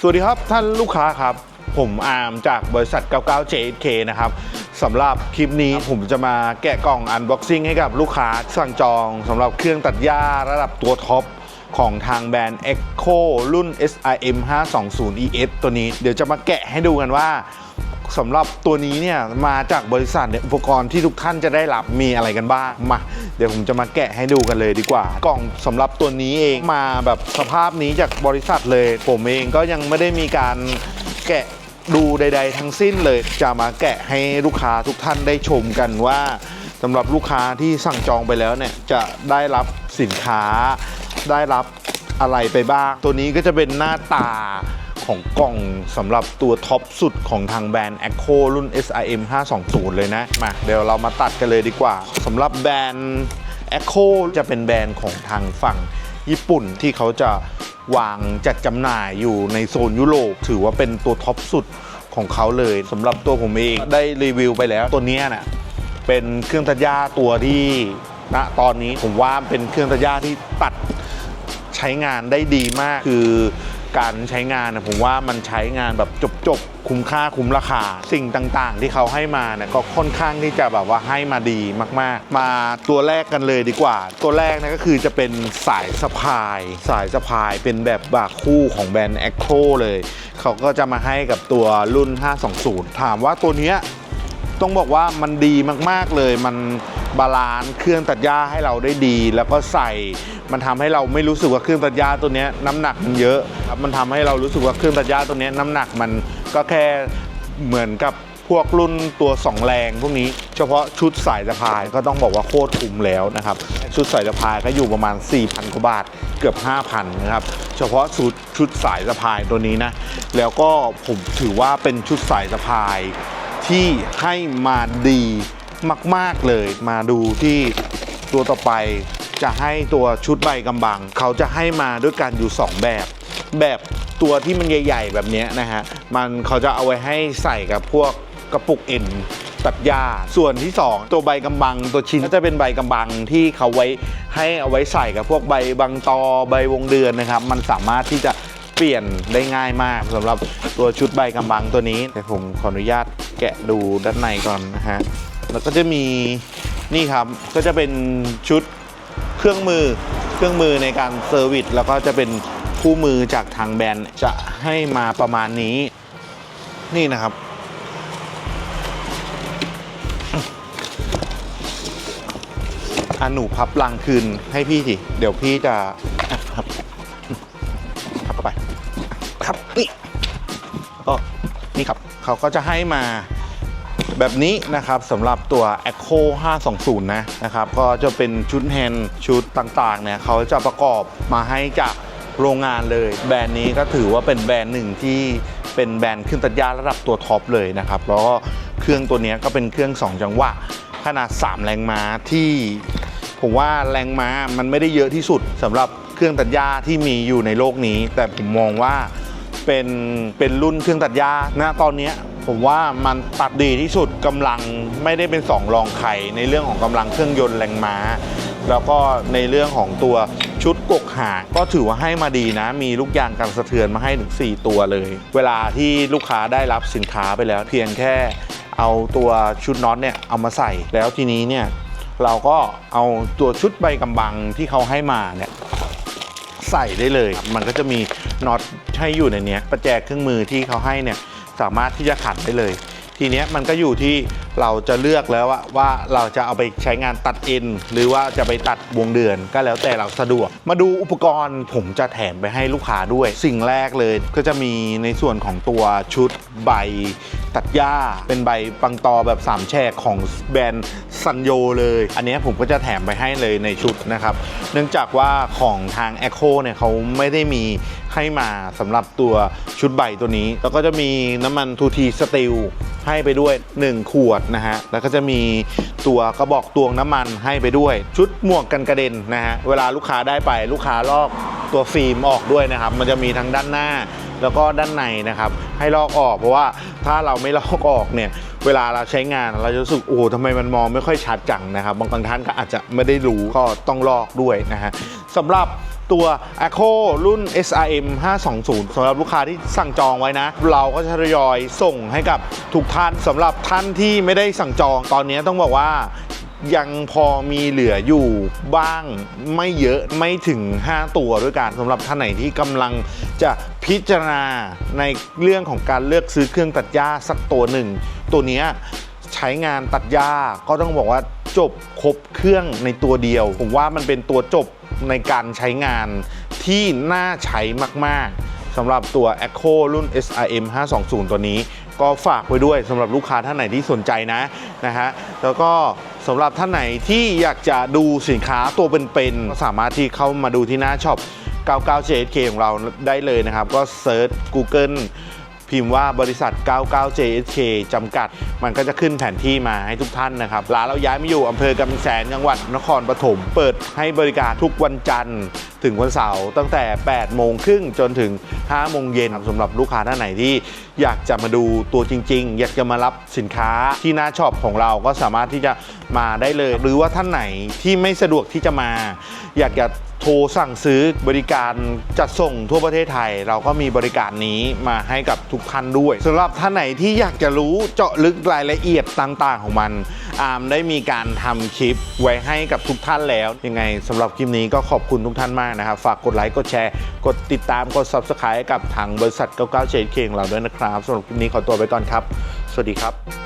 สวัสดีครับท่านลูกค้าครับ ผมอาร์มจากบริษัท 99 JK นะครับสำหรับคลิปนี้ผมจะมาแกะกล่องอันบ็อกซิ่งให้กับลูกค้าสั่งจองสำหรับเครื่องตัดหญ้าระดับตัวท็อปของทางแบรนด์ Echo รุ่น SIM 520 ES ตัวนี้เดี๋ยวจะมาแกะให้ดูกันว่า สำหรับตัวนี้เนี่ยมาจากบริษัทเนี่ยอุปกรณ์ที่ทุกท่านจะได้รับมีอะไรกันบ้างมาเดี๋ยวผมจะมาแกะให้ดูกันเลยดีกว่า กล่องสำหรับตัวนี้เองมาแบบสภาพนี้จากบริษัทเลย ผมเองก็ยังไม่ได้มีการแกะดูใด ๆ ทั้งสิ้นเลยจะมาแกะให้ลูกค้าทุกท่านได้ชมกันว่าสำหรับลูกค้าที่สั่งจองไปแล้วเนี่ยจะได้รับสินค้าได้รับอะไรไปบ้าง ตัวนี้ก็จะเป็นหน้าตา ของกล่องสำหรับตัวท็อปสุดของทางแบรนด์ Echo รุ่น SIM 520 เลยนะ มาเดี๋ยวเรามาตัดกันเลยดีกว่าสำหรับแบรนด์ Echo จะเป็นแบรนด์ของทางฝั่งญี่ปุ่นที่เขาจะวางจัดจำหน่ายอยู่ในโซนยุโรปถือว่าเป็นตัวท็อปสุดของเขาเลยสำหรับตัวผมเองได้รีวิวไปแล้วตัวเนี้ยน่ะเป็นเครื่องตัดหญ้าตัวที่ณตอนนี้ผมว่าเป็นเครื่องตัดหญ้าที่ตัดใช้งานได้ดีมากคือ การใช้งานนะผมว่ามันใช้งานแบบจบๆ คุ้มค่าคุ้มราคา สิ่งต่างๆ ที่เขาให้มาเนี่ยก็ค่อนข้างที่จะแบบว่าให้มาดีมากๆ มาตัวแรกกันเลยดีกว่า ตัวแรกนะก็คือจะเป็นสายสะพาย สายสะพายเป็นแบบบาคู่ของแบรนด์ Echo เลย เขาก็จะมาให้กับตัวรุ่น 520 ถามว่าตัวเนี้ยต้องบอกว่ามันดีมากๆเลยมัน บาลานซ์เครื่องตัดหญ้าให้เราได้ดี แล้วก็ใส่ มันทำให้เราไม่รู้สึกว่าเครื่องตัดหญ้าตัวนี้น้ำหนักมันเยอะครับมันทำให้เรารู้สึกว่าเครื่องตัดหญ้าตัวนี้น้ำหนักมันก็แค่เหมือนกับพวกรุ่นตัว 2 แรงพวกนี้เฉพาะชุดสายสะพายก็ต้องบอกว่าโคตรคุ้มแล้วนะครับ ชุดสายสะพายก็อยู่ประมาณ 4,000กว่าบาทเกือบ 5,000นะครับเฉพาะชุดชุดสายสะพายตัวนี้นะ แล้วก็ผมถือว่าเป็นชุดสายสะพายที่ให้มาดี มาก ๆ เลยมาดูที่ตัวต่อไปจะให้ตัวชุดใบกำบัง เขาจะให้มาด้วยกันอยู่ 2 แบบ แบบตัวที่มันใหญ่ ๆ แบบนี้นะฮะ มันเขาจะเอาไว้ให้ใส่กับพวกกระปุกเอ็นตัดหญ้าส่วนที่ 2 ตัวใบกำบัง ตัวชิ้นก็จะเป็นใบกำบังที่เขาไว้ให้เอาไว้ใส่กับพวกใบบางตอใบวงเดือนนะครับ มันสามารถที่จะเปลี่ยนได้ง่ายมากสำหรับตัวชุดใบกำบังตัวนี้แต่ผมขออนุญาตแกะดูด้านในก่อนนะฮะ แล้วก็จะมีนี่ครับก็จะเป็นชุดเครื่องมือเครื่องมือในการเซอร์วิสแล้วก็จะเป็นคู่มือจากทางแบรนด์จะให้มาประมาณนี้นี่นะครับอันหนูพับลังคืนให้พี่สิเดี๋ยวพี่จะครับขับเข้าไปครับนี่ก็นี่ครับเขาก็จะให้มา แบบนี้นะครับสำหรับตัว Echo 520 นะนะครับก็จะเป็นชุดแฮนด์ชุดต่างๆเนี่ยเขาจะประกอบมาให้จากโรงงานเลย แบรนด์นี้ก็ถือว่าเป็นแบรนด์หนึ่งที่เป็นแบรนด์เครื่องตัดหญ้าระดับตัวท็อปเลยนะครับแล้วก็เครื่องตัวนี้ก็เป็นเครื่อง 2 จังหวะขนาด 3 แรงม้าที่ผมว่าแรงม้ามันไม่ได้เยอะที่สุดสำหรับเครื่องตัดหญ้าที่มีอยู่ในโลกนี้ แต่ผมมองว่าเป็นเป็นรุ่นเครื่องตัดหญ้าณตอนนี้ ผมว่ามันตัดดีที่สุดกำลังไม่ได้เป็นสองรองใครในเรื่องของกำลังเครื่องยนต์แรงม้า แล้วก็ในเรื่องของตัวชุดกกหางก็ถือว่าให้มาดีนะ มีลูกยางกันสะเทือนมาให้ถึง4ตัวเลย เวลาที่ลูกค้าได้รับสินค้าไปแล้ว เพียงแค่เอาตัวชุดน็อตเนี่ยเอามาใส่แล้วทีนี้เนี่ยเราก็เอาตัวชุดใบกำบังที่เขาให้มาเนี่ยใส่ได้เลย มันก็จะมีน็อตให้อยู่ในนี้ประแจเครื่องมือที่เขาให้เนี่ย สามารถที่จะขันได้เลย ทีเนี้ยมันก็อยู่ที่ เราจะเลือกแล้วว่าวาเราจะเอาไปใช้งานตัดเอ็นหรือว่าจะไปตัดวงเดือนก็แล้วแต่เราสะดวก มาดูอุปกรณ์ผมจะแถมไปให้ลูกค้าด้วย สิ่งแรกเลยก็จะมีในส่วนของตัวชุดใบตัดหญ้า เป็นใบปังตอแบบ3แฉกของแบรนด์ซันโยเลย อันนี้ผมก็จะแถมไปให้เลยในชุดนะครับ เนื่องจากว่าของทาง Echo เนี่ยเขาไม่ได้มีให้มาสำหรับตัวชุดใบตัวนี้ แล้วก็จะมีน้ำมันทูทีสติลให้ไปด้วย 1 ขวดนะฮะ แล้วก็จะมีตัวกระบอกตวงน้ำมันให้ไปด้วย ชุดหมวกกันกระเด็นนะฮะ เวลาลูกค้าได้ไปลูกค้าลอกตัวฟิล์มออกด้วยนะครับ มันจะมีทั้งด้านหน้าแล้วก็ด้านในนะครับ ให้ลอกออกเพราะว่าถ้าเราไม่ลอกออกเนี่ยเวลาเราใช้งานเราจะรู้สึกโอ้โหทำไมมันมองไม่ค่อยชัดจังนะครับ บางท่านก็อาจจะไม่ได้รู้ก็ต้องลอกด้วยนะฮะสำหรับ ตัว a c o รุ่น SRM 520สำหรับลูกค้าที่สั่งจองไว้นะ เราก็จะทยอยส่งให้กับทุกท่านสำหรับท่านที่ไม่ได้สั่งจองตอนนี้ต้องบอกว่ายังพอมีเหลืออยู่บ้างไม่เยอะไม่ถึง 5 ตัวด้วยกันสำหรับท่านไหนที่กำลังจะพิจารณาในเรื่องของการเลือกซื้อเครื่องตัดหญ้าสักตัวหนึ่ง ตัวนี้ใช้งานตัดหญ้าก็ต้องบอกว่าจบครบเครื่องในตัวเดียว ผมว่ามันเป็นตัวจบ ในการใช้งานที่น่าใช้มาก ๆสำหรับตัว Echo รุ่น SRM 520 ตัวนี้ ก็ฝากไว้ด้วยสำหรับลูกค้าท่านไหนที่สนใจนะนะฮะแล้วก็สำหรับท่านไหนที่อยากจะดูสินค้าตัวเป็นๆก็สามารถที่เข้ามาดูที่หน้าช็อป 99 JSK ของเราได้เลยนะครับ ก็เซิร์ช Google พิมพ์ว่าบริษัท 99 JSK จำกัด มันก็จะขึ้นแผนที่มาให้ทุกท่านนะครับ ร้านเราย้ายมาอยู่อำเภอกำแพงแสนจังหวัดนครปฐม เปิดให้บริการทุกวันจันทร์ถึงวันเสาร์ตั้งแต่ 8 โมงครึ่งจนถึง 5 โมงเย็นสำหรับลูกค้าท่านไหนที่อยากจะมาดูตัวจริง ๆ อยากจะมารับสินค้าที่หน้าช็อปของเราก็สามารถที่จะมาได้เลย หรือว่าท่านไหนที่ไม่สะดวกที่จะมา อยากจะโทรสั่งซื้อบริการจัดส่งทั่วประเทศไทย เราก็มีบริการนี้มาให้กับทุกท่านด้วยสำหรับท่านไหนที่อยากจะรู้เจาะลึกรายละเอียดต่าง ๆ ของมัน อาร์มได้มีการทำคลิปไว้ให้กับทุกท่านแล้ว ยังไงสำหรับคลิปนี้ก็ขอบคุณทุกท่านมากนะครับ ฝากกดไลค์กดแชร์ กดติดตามกด Subscribe กับทางบริษัท 99เ k ของเราด้วยนะครับสำหรับคลิปนี้ขอตัวไปก่อนครับ สวัสดีครับ